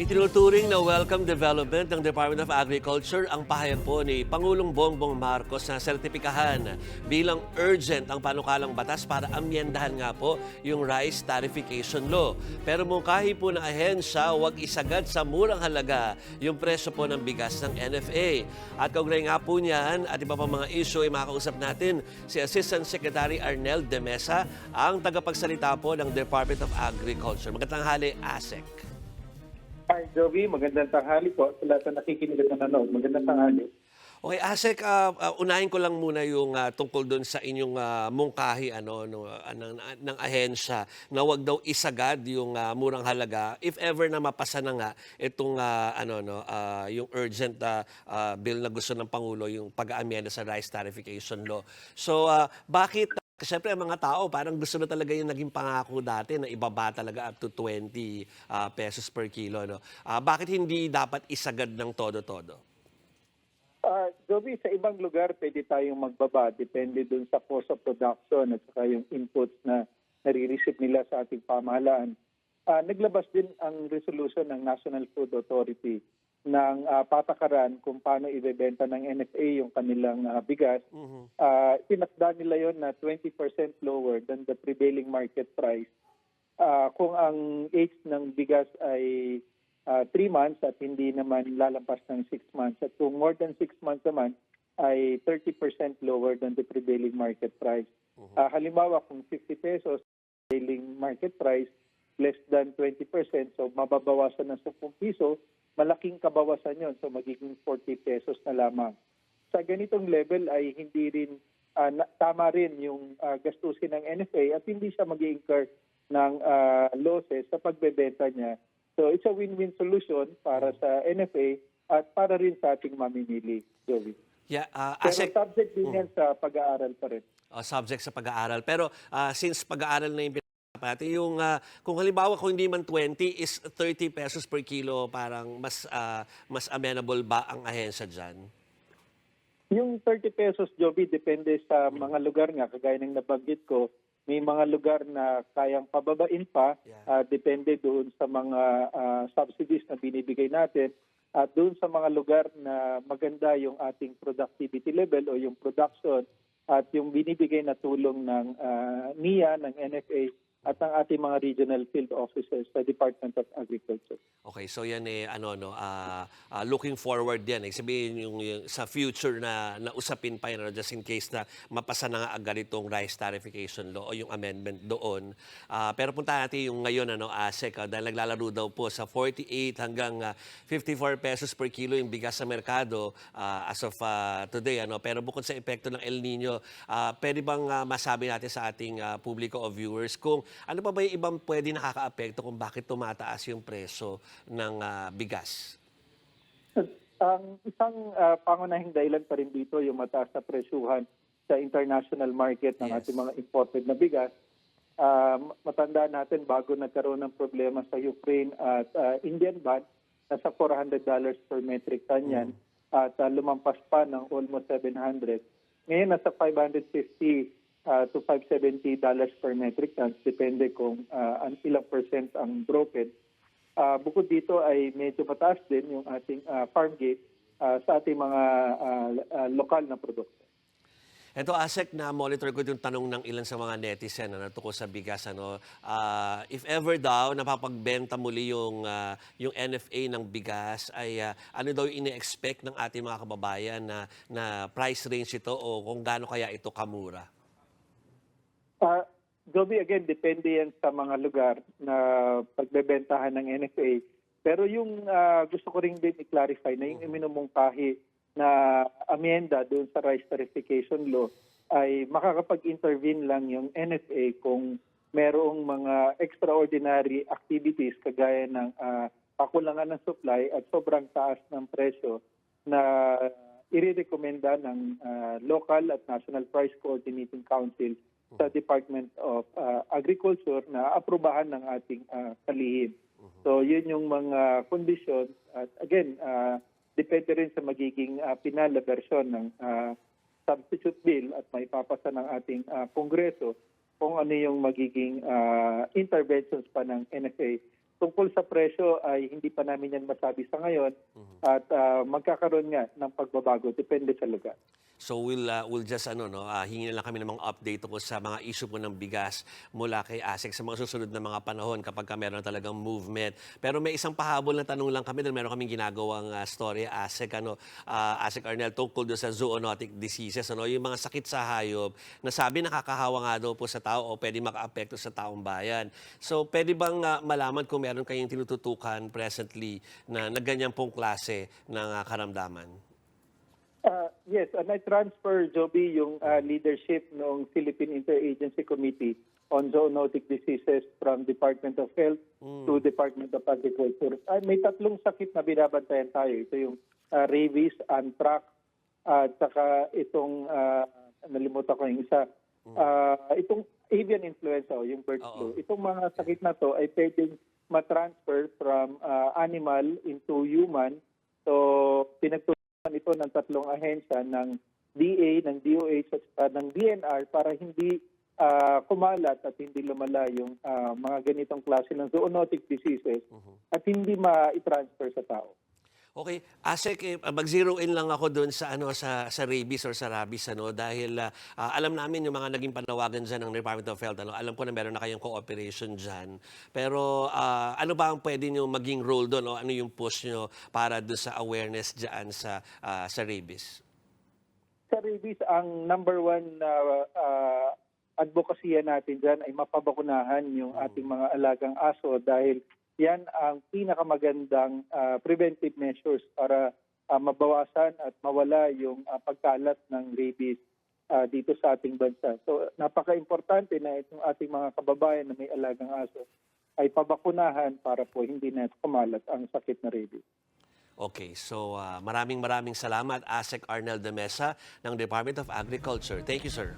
Itinuturing na welcome development ng Department of Agriculture ang pahayag po ni Pangulong Bongbong Marcos na sertipikahan bilang urgent ang panukalang batas para amyendahan nga po yung rice tarification law. Pero mungkahi po ng ahensya, huwag isagad sa murang halaga yung presyo po ng bigas ng NFA. At kaugnay nga po niyan at iba pa mga issue ay makakausap natin si Assistant Secretary Arnel De Mesa, ang tagapagsalita po ng Department of Agriculture. Magandang hali, ASEC. Jovi. Magandang tanghali po sa lahat na nakikinig at nanonood. Magandang tanghali. Okay, Asek, ah, ah, unahin ko lang muna yung ah, tungkol doon sa inyong ah, mungkahi ano, no, ah, ng, ng ahensya na wag daw isagad yung ah, murang halaga if ever na mapasa na nga itong ah, ano, no, ah, yung urgent ah, ah, bill na gusto ng Pangulo, yung pag-aamyenda sa rice tarification law. So, ah, bakit Siyempre, ang mga tao, parang gusto na talaga yung naging pangako dati na ibaba talaga up to 20 ah, pesos per kilo. No? Ah, bakit hindi dapat isagad ng todo-todo? Uh, Jovi, sa ibang lugar pwede tayong magbaba. Depende dun sa cost of production at saka yung inputs na nare-receive nila sa ating pamahalaan. Ah, naglabas din ang resolution ng National Food Authority ng ah, patakaran kung paano ibebenta ng NFA yung kanilang ah, bigas. Mhm. uh, tinakda nila yon na 20% lower than the prevailing market price. Ah, kung ang age ng bigas ay 3 months at hindi naman lalampas ng 6 months at kung more than 6 months naman ay 30% lower than the prevailing market price. Ah, halimbawa kung 50 pesos prevailing market price less than 20% so mababawasan ng 10 piso malaking kabawasan yon so magiging 40 pesos na lamang sa ganitong level ay hindi rin ah, na- tama rin yung ah, gastusin ng NFA at hindi siya mag incur ng ah, losses sa pagbebenta niya. So it's a win-win solution para sa NFA at para rin sa ating mamimili, Joey. Yeah, ah, Pero Asek, subject din yan sa pag-aaral pa rin. uh, subject sa pag-aaral. Pero ah, since pag-aaral na yung natin, yung ah, kung halimbawa kung hindi man 20 is 30 pesos per kilo, parang mas ah, mas amenable ba ang ahensya diyan? Yung 30 pesos, Joby, depende sa mga lugar nga. Kagaya ng nabanggit ko, may mga lugar na kayang pababain pa. Yeah. ah, depende doon sa mga ah, subsidies na binibigay natin. At doon sa mga lugar na maganda yung ating productivity level o yung production at yung binibigay na tulong ng ah, NIA, ng NFA at ng ating mga regional field officers sa Department of Agriculture. Okay, so yan eh ano no, ah, ah, looking forward yan. Eh, sabihin yung, yung sa future na, na usapin pa yan, just in case na mapasa na nga agad itong rice tarification law o yung amendment doon. Ah, pero punta natin yung ngayon ano, ASEC, ah, dahil naglalaro daw po sa 48 hanggang ah, 54 pesos per kilo yung bigas sa merkado ah, as of ah, today. Ano, pero bukod sa epekto ng El Nino, ah, pwede bang ah, masabi natin sa ating ah, publiko o viewers kung ano pa ba yung ibang pwede nakaka-apekto kung bakit tumataas yung presyo ng ah, bigas? Ang isang ah, pangunahing dahilan pa rin dito yung mataas na presyuhan sa international market ng Yes. ating mga imported na bigas. Ah, matanda natin bago nagkaroon ng problema sa Ukraine at ah, Indian ban, nasa $400 per metric ton yan at ah, lumampas pa ng almost 700. Ngayon nasa 550 ah, to 570 dollars per metric ton depende kung ah, ang ilang percent ang broken. Ah, bukod dito ay medyo mataas din yung ating ah, farm gate ah, sa ating mga ah, ah, lokal na produkto. Ito, ASEC, na monitor ko yung tanong ng ilan sa mga netizen na tungkol sa bigas. Ano, Ah, if ever daw napapagbenta muli yung, ah, yung NFA ng bigas, ay ah, ano daw yung ine-expect ng ating mga kababayan na, na price range ito o kung gaano kaya ito kamura? Uh, Joby, again, depende yan sa mga lugar na pagbebentahan ng NFA. Pero yung ah, gusto ko rin din i-clarify na yung iminumungkahi na amyenda doon sa rice tarification law ay makakapag-intervene lang yung NFA kung merong mga extraordinary activities kagaya ng ah, pakulangan ng supply at sobrang taas ng presyo na irerekomenda ng ah, local at national price coordinating council sa Department of ah, Agriculture na aprubahan ng ating ah, kalihim. So yun yung mga conditions at again ah, depende rin sa magiging ah, pinal na version ng ah, substitute bill at may papasa ng ating ah, Kongreso kung ano yung magiging ah, interventions pa ng NFA tungkol sa presyo ay hindi pa namin yan masabi sa ngayon at ah, magkakaroon nga ng pagbabago depende sa lugar. So we'll uh, we'll just ano no, ah, hingi na lang kami ng mga update tungkol sa mga issue po ng bigas mula kay ASEC sa mga susunod na mga panahon kapag ka meron talagang movement. Pero may isang pahabol na tanong lang kami dahil meron kaming ginagawang uh, story ASEC ano ah, ASEC Arnel tungkol doon sa zoonotic diseases ano yung mga sakit sa hayop na sabi nakakahawa nga daw po sa tao o pwede makaapekto sa taong bayan. So pwede bang ah, malaman kung meron kayong tinututukan presently na, na ganyan pong klase ng ah, karamdaman? Uh, yes, and I transfer, Joby, yung uh, leadership ng Philippine Interagency Committee on Zoonotic Diseases from Department of Health to Department of Agriculture. Ay, may tatlong sakit na binabantayan tayo. Ito yung uh, rabies, anthrax, at saka itong, uh, nalimutan ko yung isa, uh, itong avian influenza o yung bird flu. Itong mga sakit na to ay pwedeng matransfer from uh, animal into human. So, pinagtulungan ito ng tatlong ahensya ng DA, ng DOH at saka ng DNR para hindi ah, kumalat at hindi lumala yung ah, mga ganitong klase ng zoonotic diseases at hindi ma-transfer sa tao. Okay, Asek, eh, mag-zero in lang ako doon sa ano sa sa rabies or sa rabies ano dahil ah, ah, alam namin yung mga naging panawagan diyan ng Department of Health ano, alam ko na meron na kayong cooperation diyan. Pero ah, ano ba ang pwede niyo maging role doon o ano yung push niyo para doon sa awareness diyan sa ah, sa rabies? Sa rabies, ang number one na uh, advocacy natin dyan ay mapabakunahan yung ating mga alagang aso dahil yan ang pinakamagandang ah, preventive measures para ah, mabawasan at mawala yung ah, pagkalat ng rabies ah, dito sa ating bansa. So napaka-importante na itong ating mga kababayan na may alagang aso ay pabakunahan para po hindi na kumalat ang sakit na rabies. Okay, so ah, maraming maraming salamat Asek Arnel de Mesa ng Department of Agriculture. Thank you, sir.